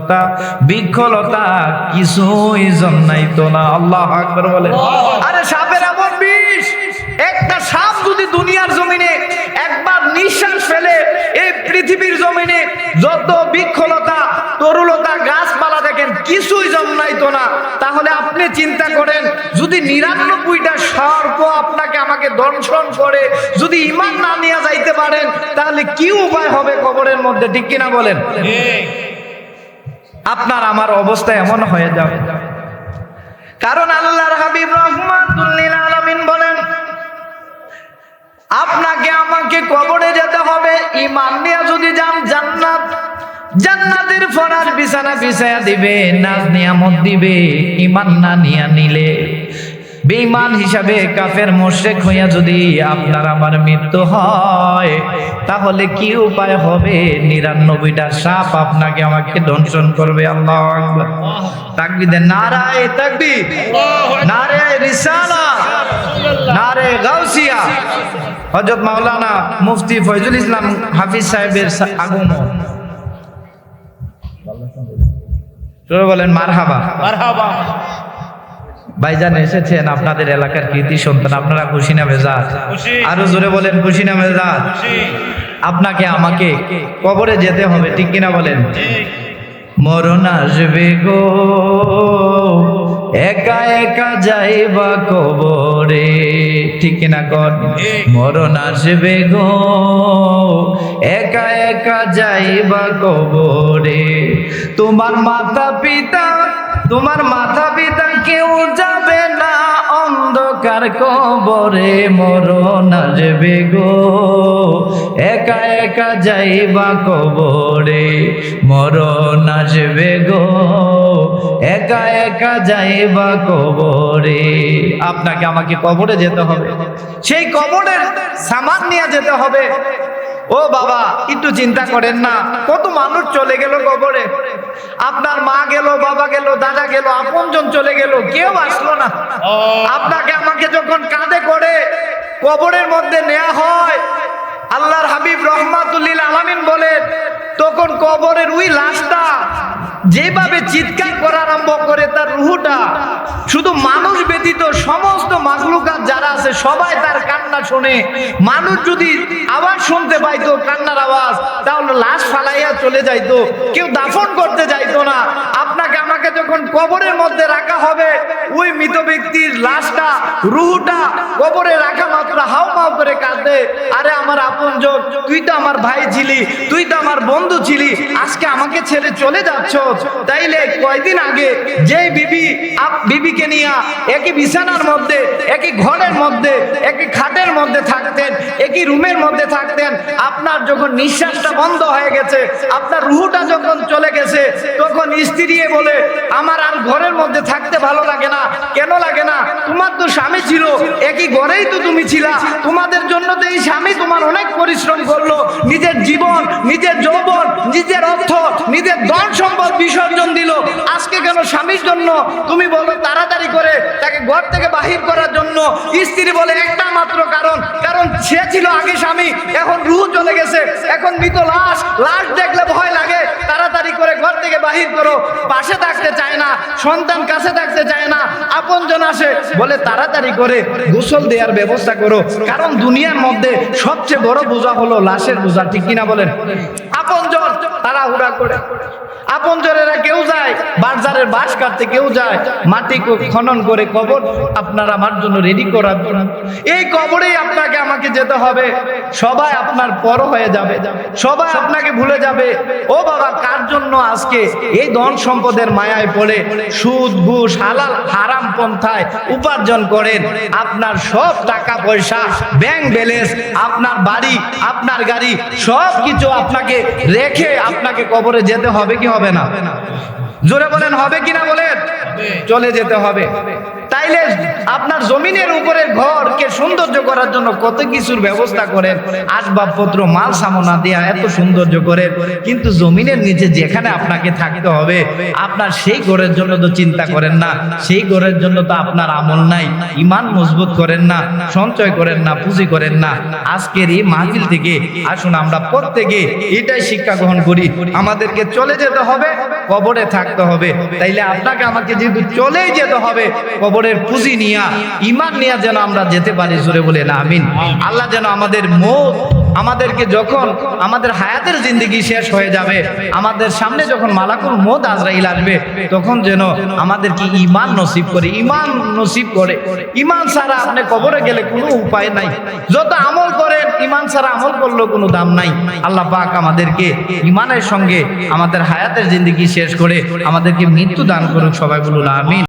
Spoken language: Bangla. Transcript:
লতা বৃক্ষলতা কিছুই জন্মাইতো না। আল্লাহ আকবর বলে আরে সাপের এমন বিষ, একটা সাপ যদি দুনিয়ার জমিনে একবার নিঃশ্বাস ফেলে, এই পৃথিবীর জমিনে যত বৃক্ষলতা তরুলতা, গাছপালা দেখেন, কিছুই জন্মাইতো না। তাহলে আপনি চিন্তা করেন, যদি নিরানব্বইটা সর্প আপনাকে আমাকে দর্শন করে, যদি ইমান না নিয়ে যাইতে পারেন, তাহলে কি উপায় হবে কবরের মধ্যে, ঠিক কিনা বলেন? আপনার আমার অবস্থা এমন হয়ে যাবে। কারণ আল্লাহর হাবিব রহমাতুল্লিল আলমিন বলেন, আপনাকে আমাকে কবরে যেতে হবে ইমান নিয়ে যদি যান জান্নাত, জান্নাতের ফরার বিছানা বিছায়া দিবে নাজ নিয়ামত দিবে ইমান না নিয়া নিলে বেঈমান হিসাবে কাফের মোশেক হইয়া যদি আপনার আমার মৃত্যু হয়, তাহলে কি উপায় হবে? নিরানব্বইটা সাপ আপনাকে আমাকে দংশন করবে, আল্লাহ আকবার। তাকবি দে নারায় তাকবি নারে রিসালা নারে গাউসিয়া। হজরত মাওলানা মুফতি ফয়জুল ইসলাম হাফিজ সাহেবের আগমন। বলেন, মারহাবা। মারহাবা। ভাইজান এসেছেন আপনাদের এলাকার কৃতি সন্তান আপনারা খুশি না মেজাজ আরও জোরে বলেন খুশি না মেজাজ আপনাকে আমাকে কবরে যেতে হবে ঠিক কিনা বলেন? মরণ আসবে গো। একা একা যাইবা কবরে ঠিক কিনা কর। মরণ আসবে গো। একা একা যাইবা কবরে। তোমার মাতা পিতা তোমার মাতা পিতা কেউ যাবে না। অন্ধকার কবরে মরণ আসবে গো। একা একা যাইবা কবরে মরণ আসবে গো। একা একা যাইবা কবরে। আপনাকে আমাকে কবরে যেতে হবে। সেই কবরের সামান নিয়ে যেতে হবে। ও বাবা, একটু চিন্তা করেন না। কত মানুষ চলে গেল কবরে। আপনার মা গেল বাবা গেল দাদা গেল আপনজন চলে গেল কেউ আসলো না। আপনাকে আমাকে যখন কাঁধে করে কবরের মধ্যে নেওয়া হয় আল্লাহর হাবিব রহমাতুল্লিল আলামিন বলেন তখন কবরের ওই লাশটা যেভাবে চিৎকার করা আরম্ভ করে তার রুহুটা, শুধু মানুষ ব্যতীত সমস্ত মাখলুকাত যারা আছে, সবাই তার কান্না শুনে। মানুষ যদি আওয়াজ শুনতে পাইতো, কান্নার আওয়াজ, তাহলে লাশ ফালাইয়া চলে যাইতো। কেউ দাফন করতে যাইতো না। আপনাকে আমাকে যখন কবরের মধ্যে রাখা হবে, ওই মৃত ব্যক্তির লাশটা, রুহুটা কবরে রাখা মাত্র হাও মাও করে কাঁদে। আরে আমার আপন তুই তো আমার ভাই ছিলি, তুই তো আমার বন্ধু ছিলি, আজকে আমাকে ছেড়ে চলে যাচ্ছ। তাইলে কয়দিন আগে যে বিবি বিবিকে নিয়ে একই বিছানার মধ্যে, একই ঘরের মধ্যে, একই খাটের মধ্যে থাকতেন, একই রুমের মধ্যে থাকতেন, আপনার যখন নিঃশ্বাসটা বন্ধ হয়ে গেছে, আপনার রুহুটা যখন চলে গেছে, তখন স্ত্রী বলে, আমার আর ঘরের মধ্যে থাকতে ভালো লাগে না। কেন লাগে না? তোমার তো স্বামী ছিল, একই ঘরেই তো তুমি ছিলা। তোমাদের জন্য তো এই স্বামী তোমার অনেক পরিশ্রম করল। নিজের জীবন, নিজের যৌবন, নিজের অর্থ নিজের ধন সম্পদ বিসর্জন দিল। আজকে কেন স্বামীর জন্য? তুমি বলো তাড়াতাড়ি করে তাকে ঘর থেকে বাহির করার জন্য। স্ত্রী বলে, একটা মাত্র কারণ। কারণ সে ছিল আগে স্বামী, এখন রুহ চলে গেছে। এখন মৃত লাশ। লাশ দেখলে ভয় লাগে। তাড়াতাড়ি করে ঘর থেকে বাহির করো, পাশে থাকতে চায় না, সন্তান কাছে থাকতে চায় না আপনজন আসে, বলে তাড়াতাড়ি করে গোসল দেওয়ার ব্যবস্থা করো। কারণ দুনিয়ার মধ্যে সবচেয়ে বড় বোঝা হলো লাশের বোঝা, ঠিক কিনা বলেন? আপনজন তারা হুড়া করে। আপনজনেরা কেউ যায়, বাজারের বাস কাটতে কেউ যায়, মাটি খনন করে কবর আপনার আমার জন্য রেডি করার জন্য। এই কবরেই আপনাকে আমাকে যেতে হবে। সবাই আপনার পর হয়ে যাবে। সবাই আপনাকে ভুলে যাবে। ও বাবা, কার জন্য আজকে এই ধন সম্পদের মায়ায় পড়ে সুদ, ঘুষ, হালাল, হারাম পন্থায় উপার্জন করেন। আপনার সব টাকা পয়সা ব্যাংক ব্যালেন্স আপনার বাড়ি, আপনার গাড়ি সব কিছু আপনাকে রেখে আপনাকে কবরে যেতে হবে কি হবে না? জোরে বলেন হবে কিনা বলেন? চলে যেতে হবে। তাইলে আপনার জমিনের উপরে ঘরকে সৌন্দর্য করার জন্য কত কিছুর ব্যবস্থা করেন। আসবাবপত্র মাল সামনা দেয়া এত সৌন্দর্য করেন। কিন্তু জমিনের নিচে যেখানে আপনাকে থাকতে হবে আপনার সেই ঘরের জন্য তো চিন্তা করেন না। সেই ঘরের জন্য তো আপনার আমল নাই। ইমান মজবুত করেন না সঞ্চয় করেন না পুঁজি করেন না। আজকের এই মাহফিল থেকে আসুন আমরা প্রত্যেকে এটাই শিক্ষা গ্রহণ করি। আমাদেরকে চলে যেতে হবে। কবরে থাকতে হবে। তাইলে আপনাকে আমাকে যেহেতু চলেই যেতে হবে, কবরের পুঁজি নিয়া ইমান নিয়া যেন আমরা যেতে পারি। জোরে বলে না আমিন। আল্লাহ যেন আমাদের মত, আমাদেরকে যখন আমাদের হায়াতের জিন্দগি শেষ হয়ে যাবে, আমাদের সামনে যখন মালাকুল মত আজরাইল আসবে, তখন যেন আমাদেরকে ইমান নসিব করে ইমান নসিব করে। ইমান ছাড়া আপনি কবরে গেলে কোনো উপায় নাই। যত আমল করেন ইমান ছাড়া আমল করলেও কোনো দাম নাই। আল্লাহ পাক আমাদেরকে ইমানের সঙ্গে আমাদের হায়াতের জিন্দগি শেষ করে আমাদেরকে মৃত্যু দান করুক, সবাই বলুন, আমিন।